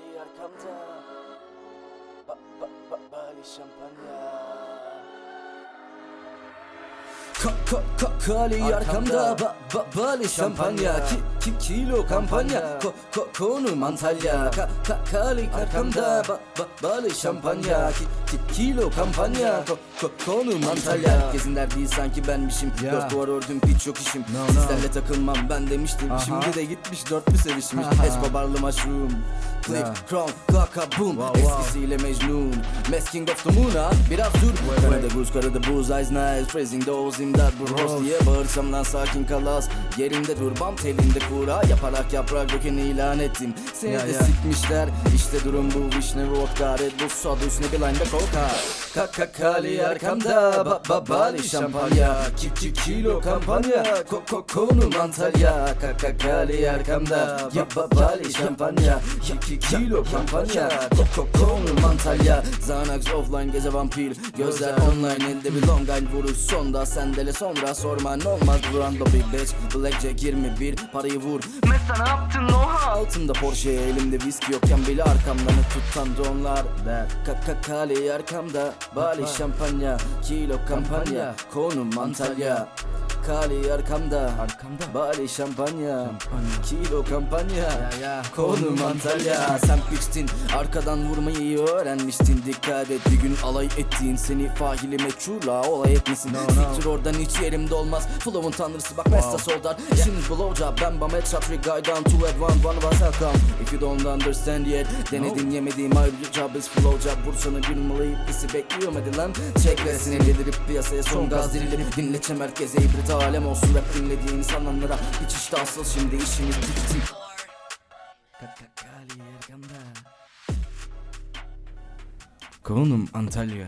Kali arkamda ba, ba, ba, Bali şampanya Ka, ka, ka, Kali arkamda ba, ba, Bali şampanya. ki, ki, Kilo kampanya. Ko, ko, Konum Antalya ka, ka, Kali arkamda. ba, ba, Bali şampanya. Ki, ki, Kilo kampanya. Ko, ko, Konum Antalya Herkesin derdi sanki benmişim. Ya. Dört duvar ördüm hiç yok işim. No, no. Sizlerle takılmam ben demiştim. Aha. Şimdi de gitmiş dört bir sevişmiş. Escobar'lı mushroom Clip, Ya. crown, kaka, boom. Wow, wow. Eskisiyle Mecnun. Masking of the moon ha? Biraz dur. Karada buz karada buz eyes nice. Praising those imdat bu host Wow. diye bağırsam lan sakin kalas. Yerinde dur bam telinde kura. Yaparak yaprak dökeni ilan ettim Seni Ya, de ya. sikmişler. İşte durum bu. Vişne vodka Red Bull soda üstüne bir line de coca Kaka kali arkamda. Ba, ba, Bali şampanya. Ki, ki, Kilo kampanya. Ko, ko, Konum Antalya Kaka kali arkamda. Ya, ba, Bali şampanya. Ki, ki, Kilo kampanya. Ko, ko, Konum Antalya Xanax offline gece vampir. Gözler online elde bir long line vuruş. Sonda Sendele sonra sorman olmaz. Brando bir bitch Blackjack 21 parayı vur. Mesela ne yaptın oha Altında Porsche elimde viski yokken bile arkamdan tutan donlar. Kaka kali arkamda Bali şampanya Kilo kampanya Konum Antalya Kali arkamda. Arkamda. Bali şampanya. Şampanya. Kilo kampanya. Ya, ya. Konum Antalya. Sen piçtin arkadan vurmayı öğrenmiştin. Dikkat et. Bir gün alay ettiğin seni fahili meçhula olay etmesin No, no. Siktir oradan hiç yerimde olmaz Flow'un tanrısı bak Mesta Soldar İşiniz blowjob ben bam headshot with guy down to at one one of us come? If you don't understand yet Denedin yemediğim ayrı job is flowjob Bursanı gülmalı iplisi bekliyorum hadi lan. Çek versin elleri piyasaya son gaz dirilir Dinle merkeze ibret alem olsun rap dinlediğin sananlara Hiç işte asıl şimdi işimiz bitti. Konum Antalya